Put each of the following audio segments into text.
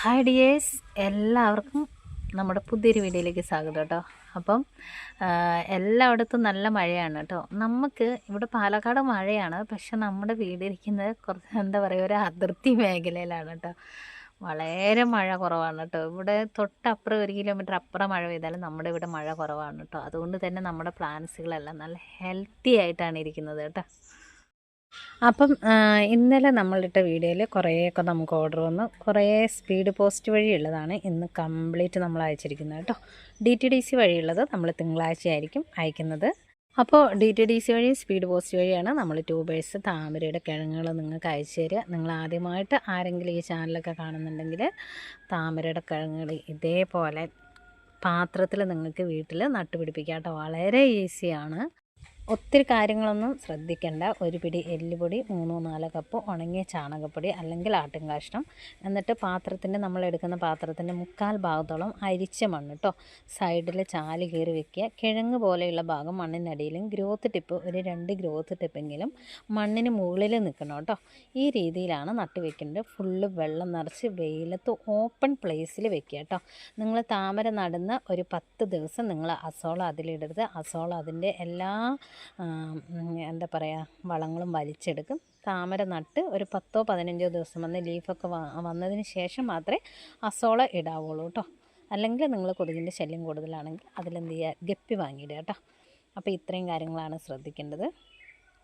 Hi dears എല്ലാവർക്കും നമ്മുടെ പുതിയൊരു വീഡിയോയിലേക്ക് സ്വാഗതം കേട്ടോ. അപ്പം എല്ലായിടത്തും നല്ല മഴയാണ് കേട്ടോ. നമുക്ക് ഇവിടെ പാലക്കാട് മഴയാണ്. പക്ഷെ നമ്മുടെ വീടിരിക്കുന്നത് കുറച്ച് എന്താ പറയുക ഒരു അതിർത്തി മേഖലയിലാണ് കേട്ടോ. വളരെ മഴ കുറവാണ് കേട്ടോ. ഇവിടെ തൊട്ടപ്പുറം ഒരു കിലോമീറ്റർ അപ്പുറം മഴ പെയ്താലും നമ്മുടെ ഇവിടെ മഴ കുറവാണ് കേട്ടോ. അതുകൊണ്ട് തന്നെ നമ്മുടെ പ്ലാന്റ്സുകളെല്ലാം നല്ല ഹെൽത്തി ആയിട്ടാണ് ഇരിക്കുന്നത് കേട്ടോ. അപ്പം ഇന്നലെ നമ്മളിട്ട വീഡിയോയിൽ കുറേയൊക്കെ നമുക്ക് ഓർഡർ വന്നു. കുറേ സ്പീഡ് പോസ്റ്റ് വഴിയുള്ളതാണ് ഇന്ന് കംപ്ലീറ്റ് നമ്മൾ അയച്ചിരിക്കുന്നത് കേട്ടോ. ഡി ടി ഡി സി വഴിയുള്ളത് നമ്മൾ തിങ്കളാഴ്ചയായിരിക്കും അയക്കുന്നത്. അപ്പോൾ ഡി ടി ഡി സി വഴി സ്പീഡ് പോസ്റ്റ് വഴിയാണ് നമ്മൾ ട്യൂബേഴ്സ് താമരയുടെ കിഴങ്ങുകൾ നിങ്ങൾക്ക് അയച്ചു തരിക. നിങ്ങൾ ആദ്യമായിട്ട് ആരെങ്കിലും ഈ ചാനലൊക്കെ കാണുന്നുണ്ടെങ്കിൽ താമരയുടെ കിഴങ്ങുകൾ ഇതേപോലെ പാത്രത്തിൽ നിങ്ങൾക്ക് വീട്ടിൽ നട്ടുപിടിപ്പിക്കാം വളരെ ഈസിയാണ്. ഒത്തിരി കാര്യങ്ങളൊന്നും ശ്രദ്ധിക്കേണ്ട. ഒരു പിടി എല്ലുപൊടി മൂന്നോ നാലോ കപ്പ് ഉണങ്ങിയ ചാണകപ്പൊടി അല്ലെങ്കിൽ ആട്ടിൻ കാഷ്ടം എന്നിട്ട് പാത്രത്തിന്റെ നമ്മൾ എടുക്കുന്ന പാത്രത്തിന്റെ മുക്കാൽ ഭാഗത്തോളം അരിച്ച മണ്ണ് കേട്ടോ സൈഡിൽ ചാൽ കീറി വെക്കുക. കിഴങ്ങ് പോലെയുള്ള ഭാഗം മണ്ണിനടിയിലും ഗ്രോത്ത് ടിപ്പ് ഒരു രണ്ട് ഗ്രോത്ത് ടിപ്പെങ്കിലും മണ്ണിന് മുകളിൽ നിൽക്കണം കേട്ടോ ഈ രീതിയിലാണ് നട്ട് വെക്കേണ്ടത്. ഫുള്ള് വെള്ളം നിറച്ച് വെയിലത്ത് ഓപ്പൺ പ്ലേസിൽ വെക്കുക കേട്ടോ നിങ്ങൾ താമര നടുന്ന ഒരു പത്ത് ദിവസം നിങ്ങൾ അസോള അതിലിടരുത്. അസോള അതിന്റെ എല്ലാ എന്താ പറയുക വളങ്ങളും വലിച്ചെടുക്കും. താമര നട്ട് ഒരു പത്തോ പതിനഞ്ചോ ദിവസം വന്ന് ലീഫൊക്കെ വന്നതിന് ശേഷം മാത്രമേ അസോള ഇടാവുള്ളൂ കേട്ടോ. അല്ലെങ്കിൽ നിങ്ങൾ കൊതുകിന്റെ ശല്യം കൂടുതലാണെങ്കിൽ അതിലെന്ത് ചെയ്യുക? ഗപ്പി വാങ്ങിയിടുക കേട്ടോ. അപ്പോൾ ഇത്രയും കാര്യങ്ങളാണ് ശ്രദ്ധിക്കേണ്ടത്.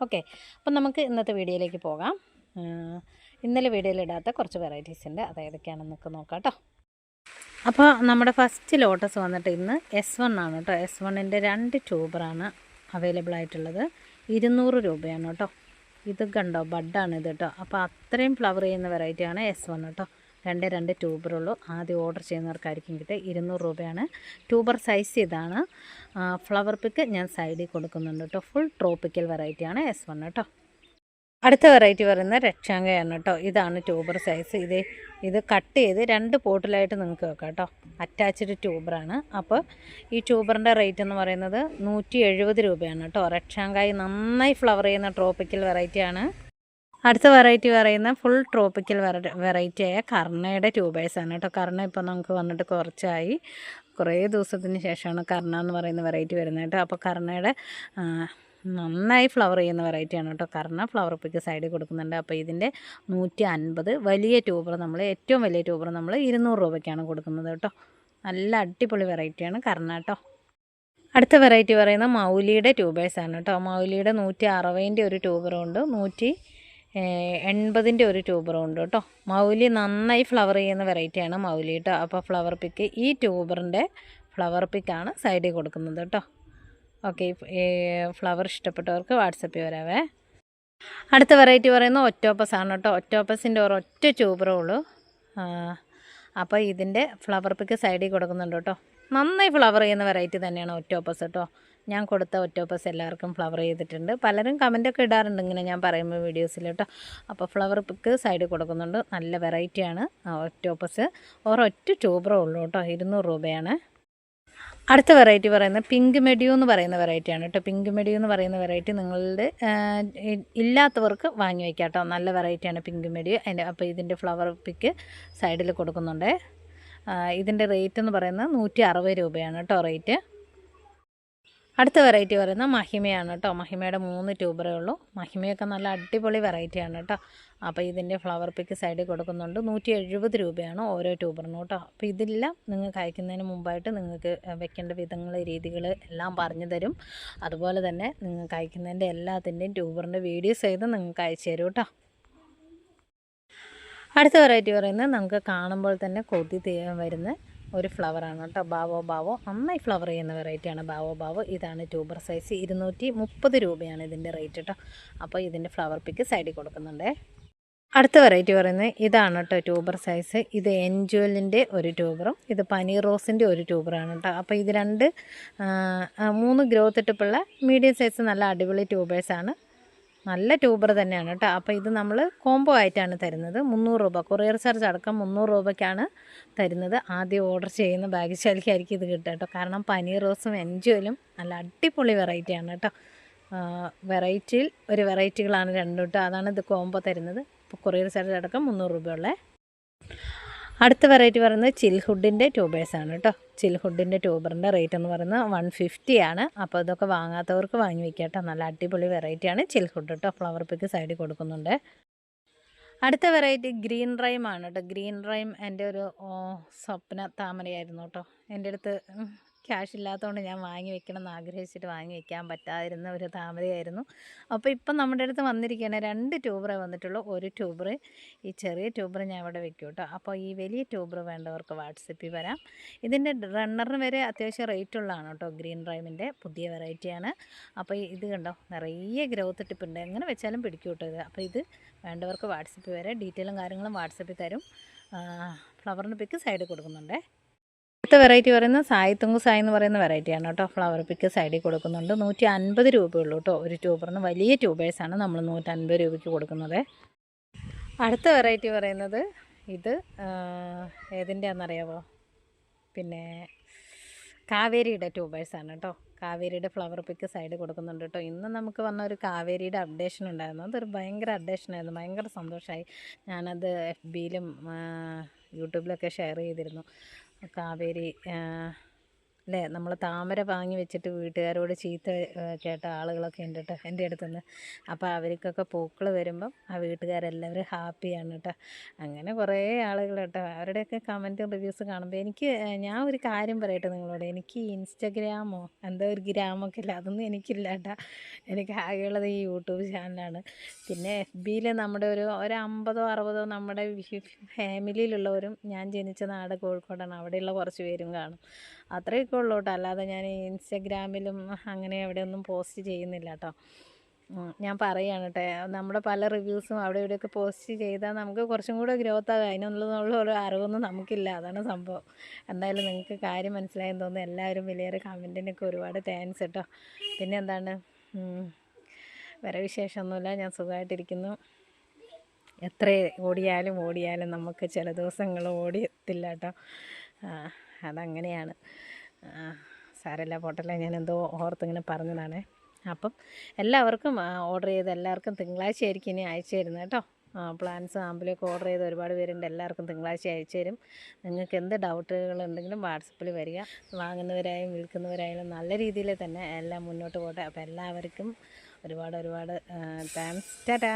ഓക്കെ. അപ്പം നമുക്ക് ഇന്നത്തെ വീഡിയോയിലേക്ക് പോകാം. ഇന്നലെ വീഡിയോയിലിടാത്ത കുറച്ച് വെറൈറ്റീസ് ഉണ്ട്. അത് ഏതൊക്കെയാണെന്നൊക്കെ നോക്കാം കേട്ടോ. അപ്പോൾ നമ്മുടെ ഫസ്റ്റ് ലോട്ടസ് വന്നിട്ട് ഇന്ന് എസ് വൺ ആണ് കേട്ടോ. എസ് വണ്ണിന്റെ രണ്ട് ട്യൂബറാണ് അവൈലബിൾ ആയിട്ടുള്ളത് ഇരുന്നൂറ് രൂപയാണ് കേട്ടോ. ഇത് കണ്ടോ ബഡാണ് ഇത് കേട്ടോ. അപ്പോൾ അത്രയും ഫ്ലവർ ചെയ്യുന്ന വെറൈറ്റിയാണ് എസ് വൺ കേട്ടോ. രണ്ട് രണ്ട് ട്യൂബറുള്ളൂ ആദ്യം ഓർഡർ ചെയ്യുന്നവർക്കായിരിക്കും കിട്ടുക ഇരുന്നൂറ് രൂപയാണ്. ട്യൂബർ സൈസ് ഇതാണ്. ഫ്ലവർ പിക്ക് ഞാൻ സൈഡിൽ കൊടുക്കുന്നുണ്ട് കേട്ടോ. ഫുൾ ട്രോപ്പിക്കൽ വെറൈറ്റിയാണ് എസ് വൺ കേട്ടോ. അടുത്ത വെറൈറ്റി പറയുന്നത് രക്ഷാങ്കയാണ് കേട്ടോ. ഇതാണ് ട്യൂബർ സൈസ്. ഇത് ഇത് കട്ട് ചെയ്ത് രണ്ട് പോട്ടിലായിട്ട് നിങ്ങൾക്ക് വെക്കാം കേട്ടോ. അറ്റാച്ച്ഡ് ട്യൂബറാണ് അപ്പോൾ ഈ ട്യൂബറിന്റെ റേറ്റ് എന്ന് പറയുന്നത് നൂറ്റി എഴുപത് രൂപയാണ് കേട്ടോ. രക്ഷാങ്കായി നന്നായി ഫ്ലവർ ചെയ്യുന്ന ട്രോപ്പിക്കൽ വെറൈറ്റിയാണ് അടുത്ത വെറൈറ്റി പറയുന്ന ഫുൾ ട്രോപ്പിക്കൽ വെറൈറ്റിയായ കർണയുടെ ട്യൂബേഴ്സാണ് കേട്ടോ. കർണ ഇപ്പോൾ നമുക്ക് വന്നിട്ട് കുറച്ചായി. കുറേ ദിവസത്തിന് ശേഷമാണ് കർണ എന്ന് പറയുന്ന വെറൈറ്റി വരുന്നത് കേട്ടോ. അപ്പോൾ കർണയുടെ നന്നായി ഫ്ലവർ ചെയ്യുന്ന വെറൈറ്റിയാണ് കേട്ടോ. കാരണം ഫ്ലവർ പിക്ക് സൈഡിൽ കൊടുക്കുന്നുണ്ട്. അപ്പോൾ ഇതിന്റെ നൂറ്റി അൻപത് വലിയ ട്യൂബർ നമ്മൾ ഏറ്റവും വലിയ ട്യൂബർ നമ്മൾ ഇരുന്നൂറ് രൂപയ്ക്കാണ് കൊടുക്കുന്നത് കേട്ടോ. നല്ല അടിപൊളി വെറൈറ്റിയാണ് കർണ കേട്ടോ. അടുത്ത വെറൈറ്റി പറയുന്നത് മൗലിയുടെ ട്യൂബേഴ്സാണ് കേട്ടോ. മൗലിയുടെ നൂറ്റി അറുപതിന്റെ ഒരു ട്യൂബറും ഉണ്ട് നൂറ്റി എൺപതിന്റെ ഒരു ട്യൂബറും ഉണ്ട് കേട്ടോ. മൗലി നന്നായി ഫ്ലവർ ചെയ്യുന്ന വെറൈറ്റിയാണ് മൗലി കേട്ടോ. അപ്പോൾ ഫ്ലവർ പിക്ക് ഈ ട്യൂബറിന്റെ ഫ്ലവർ പിക്കാണ് സൈഡിൽ കൊടുക്കുന്നത് കേട്ടോ. ഓക്കെ ഫ്ലവർ ഇഷ്ടപ്പെട്ടവർക്ക് വാട്സപ്പിൽ വരാവേ. അടുത്ത വെറൈറ്റി പറയുന്നത് ഒറ്റോപ്പസ് ആണ് കേട്ടോ. ഒറ്റോപ്പസിന്റെ ഒരൊറ്റ ട്യൂബറേ ഉള്ളൂ. അപ്പോൾ ഇതിന്റെ ഫ്ലവർ പിക്ക് സൈഡിൽ കൊടുക്കുന്നുണ്ട് കേട്ടോ. നന്നായി ഫ്ലവർ ചെയ്യുന്ന വെറൈറ്റി തന്നെയാണ് ഒറ്റോപ്പസ് കേട്ടോ. ഞാൻ കൊടുത്ത ഒറ്റോപ്പസ് എല്ലാവർക്കും ഫ്ലവർ ചെയ്തിട്ടുണ്ട്. പലരും കമന്റൊക്കെ ഇടാറുണ്ട് ഇങ്ങനെ ഞാൻ പറയുമ്പോൾ വീഡിയോസിൽ കേട്ടോ. അപ്പോൾ ഫ്ലവർ പിക്ക് സൈഡിൽ കൊടുക്കുന്നുണ്ട്. നല്ല വെറൈറ്റിയാണ് ഒറ്റോപ്പസ് ഒരൊറ്റ ട്യൂബറേ ഉള്ളൂ കേട്ടോ. ഇരുന്നൂറ് രൂപയാണ്. അടുത്ത വെറൈറ്റി പറയുന്നത് പിങ്ക് മെഡിയോ എന്ന് പറയുന്ന വെറൈറ്റിയാണ് കേട്ടോ. പിങ്ക് മെഡിയോ എന്ന് പറയുന്ന വെറൈറ്റി നിങ്ങളുടെ ഇല്ലാത്തവർക്ക് വാങ്ങി വയ്ക്കാം കേട്ടോ. നല്ല വെറൈറ്റിയാണ് പിങ്ക് മെഡിയോ അതിന്റെ അപ്പോൾ ഇതിന്റെ ഫ്ലവർ പിക്ക് സൈഡിൽ കൊടുക്കുന്നുണ്ട്. ഇതിന്റെ റേറ്റ് എന്ന് പറയുന്നത് നൂറ്റി അറുപത് രൂപയാണ് കേട്ടോ റേറ്റ് അടുത്ത വെറൈറ്റി പറയുന്നത് മഹിമയാണ് കേട്ടോ. മഹിമയുടെ മൂന്ന് ട്യൂബറേ ഉള്ളൂ. മഹിമയൊക്കെ നല്ല അടിപൊളി വെറൈറ്റിയാണ് കേട്ടോ. അപ്പോൾ ഇതിന്റെ ഫ്ലവർ പിക്ക് സൈഡിൽ കൊടുക്കുന്നുണ്ട്. നൂറ്റി എഴുപത് രൂപയാണ് ഓരോ ട്യൂബറിനും കേട്ടോ. അപ്പോൾ ഇതെല്ലാം നിങ്ങൾക്ക് അയക്കുന്നതിന് മുമ്പായിട്ട് നിങ്ങൾക്ക് വെക്കേണ്ട വിധങ്ങൾ രീതികൾ എല്ലാം പറഞ്ഞു തരും. അതുപോലെ തന്നെ നിങ്ങൾക്ക് അയക്കുന്നതിന്റെ എല്ലാത്തിന്റെയും ട്യൂബറിന്റെ വീഡിയോസ് ചെയ്ത് നിങ്ങൾക്ക് അയച്ചു തരും കേട്ടോ. അടുത്ത വെറൈറ്റി പറയുന്നത് നമുക്ക് കാണുമ്പോൾ തന്നെ കൊതി വരുന്ന ഒരു ഫ്ലവറാണ് കേട്ടോ. ബാവോ ബാവോ. നന്നായി ഫ്ലവർ ചെയ്യുന്ന വെറൈറ്റിയാണ് ബാവോ ബാവോ. ഇതാണ് ട്യൂബർ സൈസ് ഇരുന്നൂറ്റി മുപ്പത് രൂപയാണ് ഇതിന്റെ റേറ്റ് കേട്ടോ. അപ്പോൾ ഇതിന്റെ ഫ്ലവർ പിക്ക് സൈഡിൽ കൊടുക്കുന്നുണ്ട്. അടുത്ത വെറൈറ്റി പറയുന്നത് ഇതാണ് കേട്ടോ ട്യൂബർ സൈസ് ഇത് എൻജുവലിന്റെ ഒരു ട്യൂബറും ഇത് പനീർ റോസിന്റെ ഒരു ട്യൂബറാണ് കേട്ടോ. അപ്പോൾ ഇത് രണ്ട് മൂന്ന് ഗ്രോത്ത് ഇട്ടിപ്പുള്ള മീഡിയം സൈസ് നല്ല അടിപൊളി ട്യൂബേഴ്സാണ് നല്ല ട്യൂബർ തന്നെയാണ് കേട്ടോ. അപ്പോൾ ഇത് നമ്മൾ കോംബോ ആയിട്ടാണ് തരുന്നത്. മുന്നൂറ് രൂപ. കൊറിയർ ചാർജ് അടക്കം മുന്നൂറ് രൂപയ്ക്കാണ് തരുന്നത്. ആദ്യം ഓർഡർ ചെയ്യുന്ന ഭാഗ്യശാലിക്കായിരിക്കും ഇത് കിട്ടുക കേട്ടോ. കാരണം പനീർ റോസും എൻജോയിലും നല്ല അടിപൊളി വെറൈറ്റിയാണ് കേട്ടോ. വെറൈറ്റിയിൽ ഒരു വെറൈറ്റികളാണ് രണ്ടും കേട്ടോ. അതാണ് ഇത് കോംബോ തരുന്നത്. അപ്പോൾ കൊറിയർ ചാർജ് അടക്കം മുന്നൂറ് രൂപയുള്ളേ അടുത്ത വെറൈറ്റി പറയുന്നത് ചിൽഹുഡിന്റെ ട്യൂബേഴ്സാണ് കേട്ടോ. ചിൽഹുഡിന്റെ ട്യൂബറിന്റെ റേറ്റ് എന്ന് പറയുന്നത് വൺ ഫിഫ്റ്റി ആണ്. അപ്പോൾ ഇതൊക്കെ വാങ്ങാത്തവർക്ക് വാങ്ങി വയ്ക്കുക കേട്ടോ. നല്ല അടിപൊളി വെറൈറ്റിയാണ് ചിൽഹുഡ് കേട്ടോ ഫ്ലവർ പിക്ക് സൈഡിൽ കൊടുക്കുന്നുണ്ട്. അടുത്ത വെറൈറ്റി ഗ്രീൻ റൈം ആണ് കേട്ടോ. ഗ്രീൻ റൈം എന്റെ ഒരു സ്വപ്ന താമരയായിരുന്നു കേട്ടോ. എന്റെ അടുത്ത് ക്യാഷ് ഇല്ലാത്തതുകൊണ്ട് ഞാൻ വാങ്ങി വെക്കണം എന്ന് ആഗ്രഹിച്ചിട്ട് വാങ്ങി വെക്കാൻ പറ്റാതിരുന്ന ഒരു താമരയായിരുന്നു. അപ്പോൾ ഇപ്പം നമ്മുടെ അടുത്ത് വന്നിരിക്കുകയാണ് രണ്ട് ട്യൂബറേ വന്നിട്ടുള്ളൂ. ഒരു ട്യൂബർ ഈ ചെറിയ ട്യൂബർ ഞാൻ ഇവിടെ വെക്കും കേട്ടോ അപ്പോൾ ഈ വലിയ ട്യൂബർ വേണ്ടവർക്ക് വാട്സപ്പിൽ വരാം. ഇതിന്റെ റണ്ണറിന് വരെ അത്യാവശ്യം റേറ്റ് ഉള്ളതാണ് കേട്ടോ. ഗ്രീൻ ഡ്രൈമിന്റെ പുതിയ വെറൈറ്റിയാണ് അപ്പോൾ ഇത് കണ്ടോ? നിറയെ ഗ്രോത്ത് ടിപ്പുണ്ട് എങ്ങനെ വെച്ചാലും പിടിക്കും കേട്ടോ ഇത്. അപ്പോൾ ഇത് വേണ്ടവർക്ക് വാട്സപ്പിൽ വരെ. ഡീറ്റെയിലും കാര്യങ്ങളും വാട്സപ്പിൽ തരും. ഫ്ലവറിന് പിക്ക് സൈഡിൽ കൊടുക്കുന്നുണ്ടേ. അടുത്ത വെറൈറ്റി പറയുന്നത് സായി തുങ്കു സായി എന്ന് പറയുന്ന വെറൈറ്റിയാണ് കേട്ടോ. ഫ്ലവർ പിക്ക് സൈഡിൽ കൊടുക്കുന്നുണ്ട്. നൂറ്റി അൻപത് രൂപയുള്ളൂ കേട്ടോ. ഒരു ട്യൂബറിന് വലിയ ട്യൂബേഴ്സാണ് നമ്മൾ നൂറ്റൻപത് രൂപയ്ക്ക് കൊടുക്കുന്നത്. അടുത്ത വെറൈറ്റി പറയുന്നത് ഇത് ഏതിന്റെയാണെന്നറിയാവോ പിന്നെ കാവേരിയുടെ ട്യൂബേഴ്സാണ് കേട്ടോ. കാവേരിയുടെ ഫ്ലവർ പിക്ക് സൈഡ് കൊടുക്കുന്നുണ്ട് കേട്ടോ. ഇന്ന് നമുക്ക് വന്ന ഒരു കാവേരിയുടെ അപ്ഡേഷൻ ഉണ്ടായിരുന്നു. അതൊരു ഭയങ്കര അപ്ഡേഷനായിരുന്നു ഭയങ്കര സന്തോഷമായി ഞാനത് എഫ് ബിയിലും യൂട്യൂബിലൊക്കെ ഷെയർ ചെയ്തിരുന്നു. കാവേരി അല്ലേ? നമ്മൾ താമര വാങ്ങി വെച്ചിട്ട് വീട്ടുകാരോട് ചീത്ത കേട്ട ആളുകളൊക്കെ ഉണ്ട് കേട്ടോ എന്റെ അടുത്തുനിന്ന് അപ്പോൾ അവർക്കൊക്കെ പൂക്കൾ വരുമ്പം ആ വീട്ടുകാരെല്ലാവരും ഹാപ്പിയാണ് കേട്ടോ. അങ്ങനെ കുറേ ആളുകൾ കേട്ടോ. അവരുടെയൊക്കെ കമന്റും റിവ്യൂസ് കാണുമ്പോൾ എനിക്ക് ഞാൻ ഒരു കാര്യം പറയട്ടെ നിങ്ങളോട്. എനിക്ക് ഇൻസ്റ്റഗ്രാമോ എന്തോ ഒരു ഗ്രാമൊക്കെ ഇല്ല. അതൊന്നും എനിക്കില്ല കേട്ടോ. എനിക്ക് ആകെയുള്ളത് ഈ യൂട്യൂബ് ചാനലാണ് പിന്നെ എഫ് ബിയിൽ നമ്മുടെ ഒരു ഒരു അമ്പതോ അറുപതോ നമ്മുടെ ഫാമിലിയിലുള്ളവരും ഞാൻ ജനിച്ച നാട് കോഴിക്കോടാണ്. അവിടെയുള്ള കുറച്ച് പേരും കാണും. അത്രയൊക്കെ ഉള്ളൂ കേട്ടോ അല്ലാതെ ഞാൻ ഇൻസ്റ്റഗ്രാമിലും അങ്ങനെ എവിടെയൊന്നും പോസ്റ്റ് ചെയ്യുന്നില്ല കേട്ടോ ഞാൻ പറയുകയാണ് കേട്ടോ നമ്മുടെ പല റിവ്യൂസും അവിടെ ഇവിടെയൊക്കെ പോസ്റ്റ് ചെയ്താൽ നമുക്ക് കുറച്ചും കൂടെ ഗ്രോത്ത് ആകും. അതിനൊന്നുള്ള ഒരു അറിവൊന്നും നമുക്കില്ല. അതാണ് സംഭവം. എന്തായാലും നിങ്ങൾക്ക് കാര്യം മനസ്സിലായെന്ന് തോന്നുന്നു. എല്ലാവരും വലിയൊരു കമന്റിനൊക്കെ ഒരുപാട് താങ്ക്സ് കേട്ടോ പിന്നെ എന്താണ്? വേറെ വിശേഷമൊന്നുമില്ല. ഞാൻ സുഖമായിട്ടിരിക്കുന്നു. എത്ര ഓടിയാലും ഓടിയാലും നമുക്ക് ചില ദിവസങ്ങൾ ഓടിയെത്തില്ല കേട്ടോ അതങ്ങനെയാണ്. സാരല്ല പോട്ടല്ലേ ഞാൻ എന്തോ ഓർത്തിങ്ങനെ പറഞ്ഞതാണേ. അപ്പം എല്ലാവർക്കും ഓർഡർ ചെയ്ത് എല്ലാവർക്കും തിങ്കളാഴ്ച ആയിരിക്കും ഇനി അയച്ചു തരുന്നത് കേട്ടോ. പ്ലാൻസ് ആമ്പിലൊക്കെ ഓർഡർ ചെയ്ത് ഒരുപാട് പേരുണ്ട്. എല്ലാവർക്കും തിങ്കളാഴ്ച അയച്ചു തരും. നിങ്ങൾക്ക് എന്ത് ഡൗട്ടുകൾ ഉണ്ടെങ്കിലും വാട്സപ്പിൽ വരിക. വാങ്ങുന്നവരായാലും വിൽക്കുന്നവരായാലും നല്ല രീതിയിൽ തന്നെ എല്ലാം മുന്നോട്ട് പോട്ടെ. അപ്പോൾ എല്ലാവർക്കും ഒരുപാട് ഒരുപാട് താങ്ക്സ്. ടാറ്റാ.